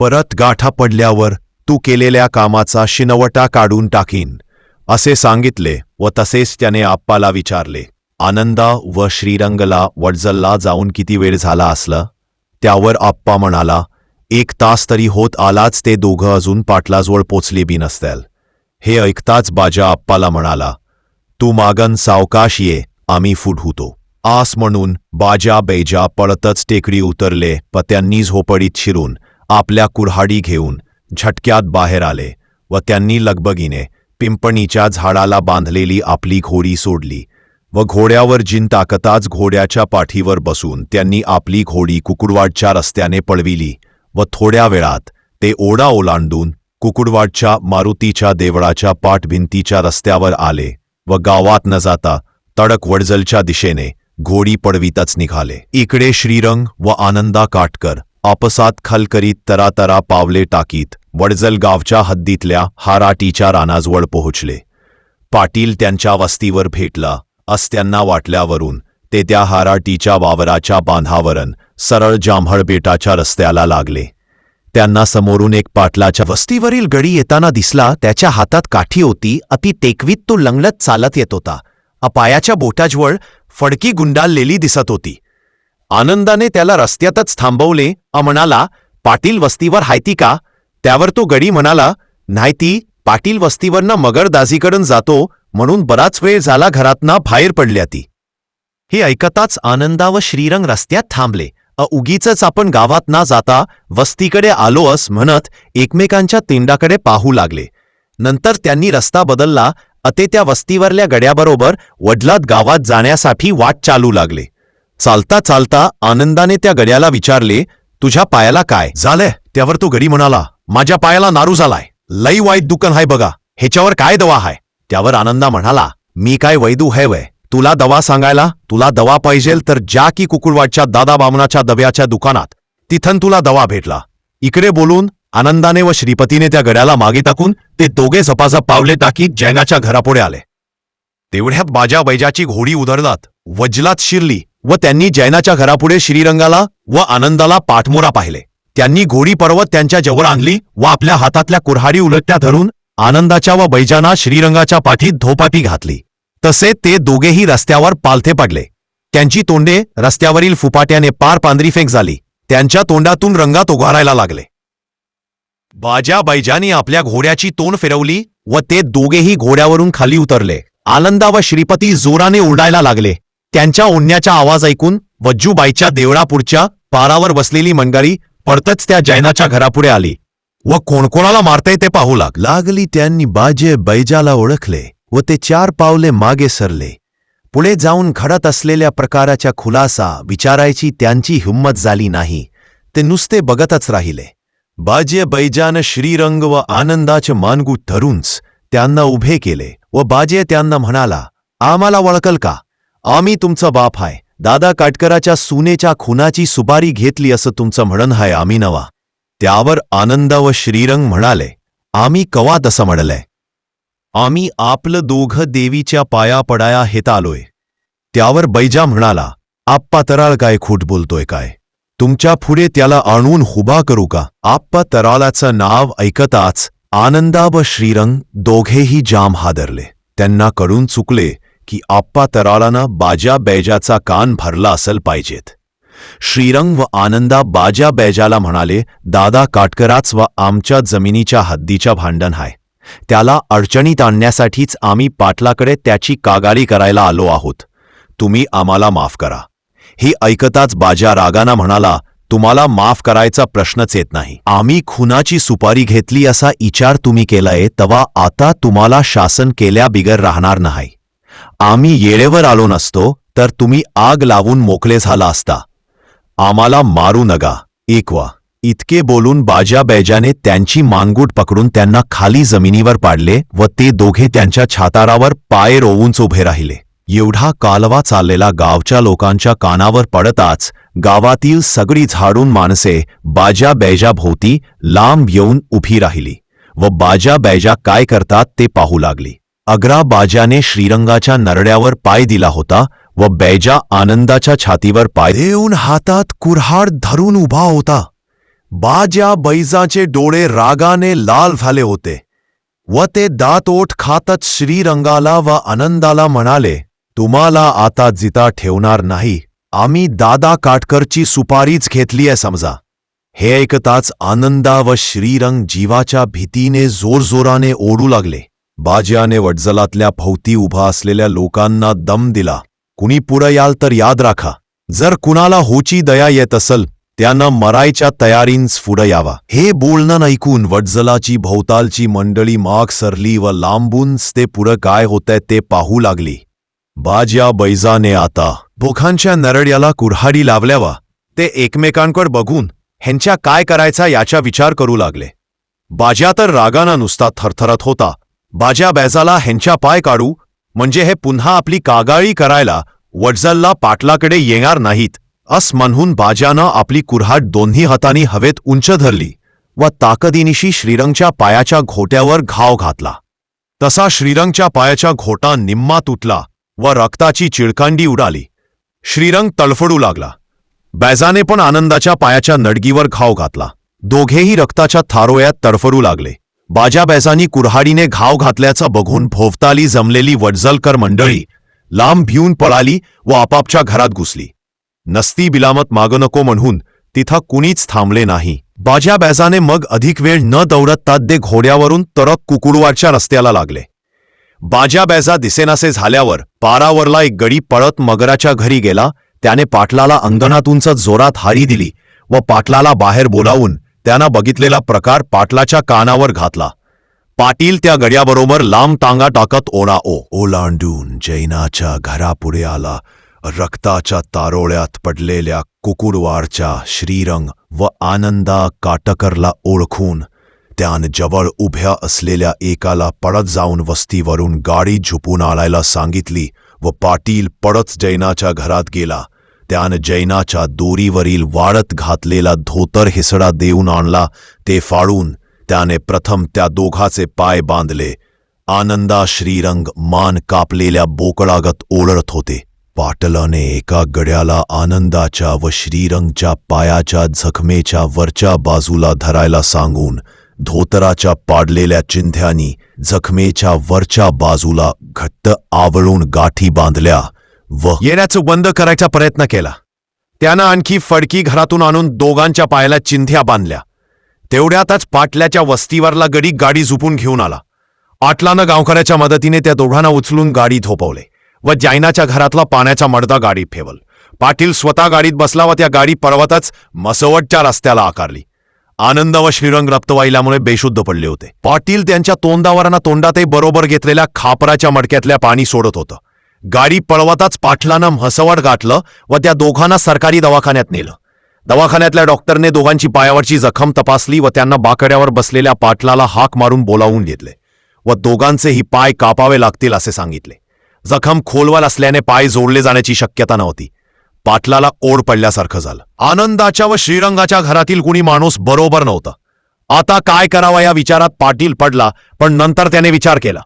परत गाठा पडल्यावर तू केलेल्या कामाचा शिनवटा काढून टाकीन असे सांगितले व तसेच त्याने आप्पाला विचारले आनंदा व श्रीरंगला वडजलला जाऊन किती वेळ झाला असला? त्यावर आप्पा म्हणाला एक तास तरी होत आलाच ते दोघं अजून पाटलाजवळ पोचले बी नसतील हे ऐकताच बाजा आप्पाला म्हणाला तू मागन सावकाश ये आम्ही फुटहुतो आस म्हणून बाजा बैजा पळतच टेकडी उतरले प त्यांनी झोपडीत शिरून आपल्या कुऱ्हाडी घेऊन झटक्यात बाहेर आले व त्यांनी लगबगीने पिंपणीच्या झाडाला बांधलेली आपली घोडी सोडली व घोड्यावर जिन घोड्याच्या पाठीवर बसून त्यांनी आपली घोडी कुकुडवाडच्या रस्त्याने पळविली व थोड्या वेळात ते ओढा ओलांडून कुकुडवाडच्या मारुतीच्या देवळाच्या पाठभिंतीच्या रस्त्यावर आले व गावात न जाता तडक वडजलच्या दिशेने घोडी पडवीतच निघाले. इकडे श्रीरंग व आनंदा काटकर आपसात खल करीत तरातरा पावले टाकीत वडजल गावच्या हद्दीतल्या हाराटीच्या रानाजवळ पोहोचले. पाटील त्यांच्या वस्तीवर भेटला अस त्यांना वाटल्यावरून ते त्या हाराटीच्या वावराच्या बांधावरण सरळ जांभळ बेटाच्या रस्त्याला लागले. त्यांना समोरून एक पाटलाच्या वस्तीवरील गडी येताना दिसला त्याच्या हातात काठी होती अति टेकवीत तो लंगलत चालत येत होता. अपायाच्या बोटाजवळ फडकी गुंडाळलेली दिसत होती. आनंदाने त्याला रस्त्यातच थांबवले. अ म्हणाला पाटील वस्तीवर हायती का? त्यावर तो गडी म्हणाला नाहीती पाटील वस्तीवरनं मगरदाजीकडून जातो म्हणून बराच वेळ झाला घरातना बाहेर पडल्या ती. हे ऐकताच आनंदा व श्रीरंग रस्त्यात थांबले. अ उगीच आपण गावात ना जाता वस्तीकडे आलो अस म्हणत एकमेकांच्या तिंडाकडे पाहू लागले. नंतर त्यांनी रस्ता बदलला. अते त्या वस्तीवरल्या गड्याबरोबर वडलात गावात जाण्यासाठी वाट चालू लागले. चालता चालता आनंदाने त्या गड्याला विचारले तुझ्या पायाला काय? झालंय. त्यावर तो गडी म्हणाला माझ्या पायाला नारू झालाय. लई वाईट दुकान हाय बघा. ह्याच्यावर काय दवा हाय? त्यावर आनंदा म्हणाला मी काय वैदू है वय. तुला दवा सांगायला तुला दवा पाहिजेल तर ज्या की कुकुळवाडच्या दादा बामनाच्या दव्याच्या दुकानात. तिथं तुला दवा भेटला. इकडे बोलून आनंदाने व श्रीपतीने त्या गड्याला मागे टाकून ते दोघे झपाझप पावले टाकीत जैनाच्या घरापुढे आले. तेवढ्यात बाजा बैजाची घोडी उधरलात वजलात शिरली. व त्यांनी जैनाच्या घरापुढे श्रीरंगाला व आनंदाला पाठमोरा पाहिले. त्यांनी घोडी पर्वत त्यांच्या जवळ आणली व आपल्या हातातल्या कुऱ्हाडी उलटत्या धरून आनंदाच्या व बैजाना श्रीरंगाच्या पाठीत धोपाटी घातली. तसे ते दोघेही रस्त्यावर पालथे पडले. त्यांची तोंडे रस्त्यावरील फुपाट्याने पार पांढरी फेक झाली. त्यांच्या तोंडातून रंगात उघारायला लागले. बाजा बैजाने आपल्या घोड्याची तोंड फिरवली व ते दोघेही घोड्यावरून खाली उतरले. आनंदा व श्रीपती जोराने ओरडायला लागले. त्यांच्या ओढण्याचा आवाज ऐकून वज्जूबाईच्या देवळापुढच्या पारावर बसलेली मंडळी पडतच त्या जैनाच्या घरापुढे आली. व कोणकोणाला मारतय ते पाहू लाग लागली त्यांनी बाजे बैजाला ओळखले व ते चार पावले मागे सरले. पुढे जाऊन घडत असलेल्या प्रकाराच्या खुलासा विचारायची त्यांची हिंमत झाली नाही. ते नुसते बघतच राहिले. बाजे बैजान श्रीरंग व आनंदाचे मानगू धरूनच त्यांना उभे केले व बाजे त्यांना म्हणाला आम्हाला वळकल का? आम्ही तुमचा बाप हाय. दादा काटकराच्या सुनेच्या खुनाची सुपारी घेतली असं तुमचं म्हणण हाय आम्ही नवा. त्यावर आनंद व श्रीरंग म्हणाले आम्ही कवा तसं म्हणलंय? आम्ही आपलं दोघं देवीच्या पाया पडाया हेत आलोय. त्यावर बैजा म्हणाला आप्पा तराळ काय खोट बोलतोय काय? तुमच्यापुढे त्याला आणून हुबा करू का? आप्पा तराळाचं नाव ऐकताच आनंदा व श्रीरंग दोघेही जाम हादरले. त्यांना कळून चुकले की आप्पा तराळानं बाजा बैजाचा कान भरला असेल पाहिजेत. श्रीरंग व आनंदा बाजा बैजाला म्हणाले दादा काटकराच व आमच्या जमिनीच्या हद्दीच्या भांडण हाय. त्याला अडचणीत आणण्यासाठीच आम्ही पाटलाकडे त्याची कागाळी करायला आलो आहोत. तुम्ही आम्हाला माफ करा. ही ऐकताच बाजा रागाना म्हणाला तुम्हाला माफ करायचा प्रश्नच येत नाही. आम्ही खुनाची सुपारी घेतली असा विचार तुम्ही केलाय तवा आता तुम्हाला शासन केल्या बिगर राहणार नाही आम्ही येळेवर आलो नसतो तर तुम्ही आग लावून मोकळे झाला असता. आम्हाला मारू नका. एकवा इतके बोलून बाजा बैजाने त्यांची मानगूट पकडून त्यांना खाली जमिनीवर पाडले व ते दोघे त्यांच्या छातारावर पाय रोवूनच उभे राहिले. एवढा कालवा चाललेला गावच्या लोकांच्या कानावर पडताच गावातील सगळी झाडून माणसे बाजा बैजाभोवती लांब येऊन उभी राहिली व बाजा बैजा काय करतात ते पाहू लागली. अग्रा बाजाने श्रीरंगाच्या नरड्यावर पाय दिला होता व बैजा आनंदाच्या छातीवर पाय देऊन हातात कुऱ्हाड धरून उभा होता. बाज्या बैजाचे डोळे रागाने लाल झाले होते व ते दात ओठ खातच श्रीरंगाला व आनंदाला म्हणाले तुम्हाला आता जिता ठेवणार नाही. आम्ही दादा काटकरची सुपारीच घेतलीय समजा. हे ऐकताच आनंदा व श्रीरंग जीवाच्या भीतीने जोरजोराने ओढू लागले. बाज्याने वडजलातल्या भोवती उभा असलेल्या लोकांना दम दिला. कुणी पुढं याल तर याद राखा. जर कुणाला होची दया येत असल त्यानं मरायच्या तयारींच पुढं यावा. हे बोलणं ऐकून वडजलाची भोवतालची मंडळी माग सरली व लांबूनच ते पुढं काय होतंय ते पाहू लागली. बाज्या बैजाने आता भोखांच्या नरड्याला कुऱ्हाडी लावल्यावा. ते एकमेकांकड बघून ह्यांच्या काय करायचा याचा विचार करू लागले. बाज्या तर रागाना नुसता थरथरत होता. बाज्या बैजाला ह्यांच्या पाय काढू म्हणजे हे पुन्हा आपली कागाळी करायला वडजलला पाटलाकडे येणार नाहीत. अस म्हणून बाज्यानं आपली कुऱ्हाट दोन्ही हातांनी हवेत उंच धरली व ताकदीनिशी श्रीरंगच्या पायाच्या घोट्यावर घाव घातला. तसा श्रीरंगच्या पायाच्या घोटा निम्मा तुटला व रक्ताची चिळकांडी उडाली. श्रीरंग तळफडू लागला. बैजाने पण आनंदाच्या पायाच्या नडगीवर घाव घातला. दोघेही रक्ताच्या थारोयात तडफडू लागले. बाजाबैजानी कुऱ्हाडीने घाव घातल्याचं बघून भोवताली जमलेली वडजलकर मंडळी लांब भिऊन पळाली व आपापच्या घरात घुसली. नसती बिलामत माग नको म्हणून तिथं कुणीच थांबले नाही. बाजाबैजाने मग अधिक वेळ न दौडत ते दे घोड्यावरून तरक कुकुडवाडच्या रस्त्याला लागले. बाजाबैजा दिसेनासे झाल्यावर पारावरला एक गडी पळत मगराच्या घरी गेला त्याने पाटलाला अंगणातूनच जोरात हारी दिली व पाटलाला बाहेर बोलावून त्यानं बघितलेला प्रकार पाटलाच्या कानावर घातला. पाटील त्या गड्याबरोबर लांब टांगा टाकत ओणा ओ ओलांडून जैनाच्या घरापुढे आला. रक्ताच्या तारोळ्यात पडलेल्या कुकुडवारच्या श्रीरंग व आनंदा काटकरला ओळखून त्यान जवळ उभ्या असलेल्या एकाला पडत जाऊन वस्तीवरून गाडी झुपून आणायला सांगितली व पाटील पडत जैनाच्या घरात गेला. त्यानं जैनाच्या दोरीवरील वाळत घातलेला धोतर हिसडा देऊन आणला ते फाळून त्याने प्रथम त्या दोघाचे पाय बांधले. आनंदा श्रीरंग मान कापलेल्या बोकळागत ओळत होते. पाटलाने एका गड्याला आनंदाच्या व श्रीरंगच्या पायाच्या जखमेच्या वरच्या बाजूला धरायला सांगून धोतराच्या पाडलेल्या चिंध्यानी जखमेच्या वरच्या बाजूला घट्ट आवळून गाठी बांधल्या. व. येण्याचं बंद करायचा प्रयत्न केला. त्यानं आणखी फडकी घरातून आणून दोघांच्या पायाला चिंध्या बांधल्या. तेवढ्यातच पाटल्याच्या वस्तीवरला गडी गाडी झुपून घेऊन आला. आटलानं गावकऱ्याच्या मदतीने त्या दोघांना उचलून गाडी झोपवले व जैनाच्या घरातला पाण्याचा मडदा गाडीत ठेवल पाटील स्वतः गाडीत बसला व त्या गाडी पर्वतच मसवटच्या रस्त्याला आकारली. आनंद व श्रीरंग रक्तवाहिल्यामुळे बेशुद्ध पडले होते. पाटील त्यांच्या तोंडावरांना तोंडातही बरोबर घेतलेल्या खापराच्या मडक्यातल्या पाणी सोडत होतं. गाडी पळवताच पाटलानं म्हसवड गाठलं व त्या दोघांना सरकारी दवाखान्यात नेलं. दवाखान्यातल्या डॉक्टरने दोघांची पायावरची जखम तपासली व त्यांना बाकड्यावर बसलेल्या पाटलाला हाक मारून बोलावून घेतले व दोघांचेही पाय कापावे लागतील असे सांगितले. जखम खोलवर असल्याने पाय जोडले जाण्याची शक्यता नव्हती. पाटलाला ओढ पडल्यासारखं झालं. आनंदाच्या व श्रीरंगाच्या घरातील कुणी माणूस बरोबर नव्हता. आता काय करावा या विचारात पाटील पडला पण नंतर त्याने विचार केला.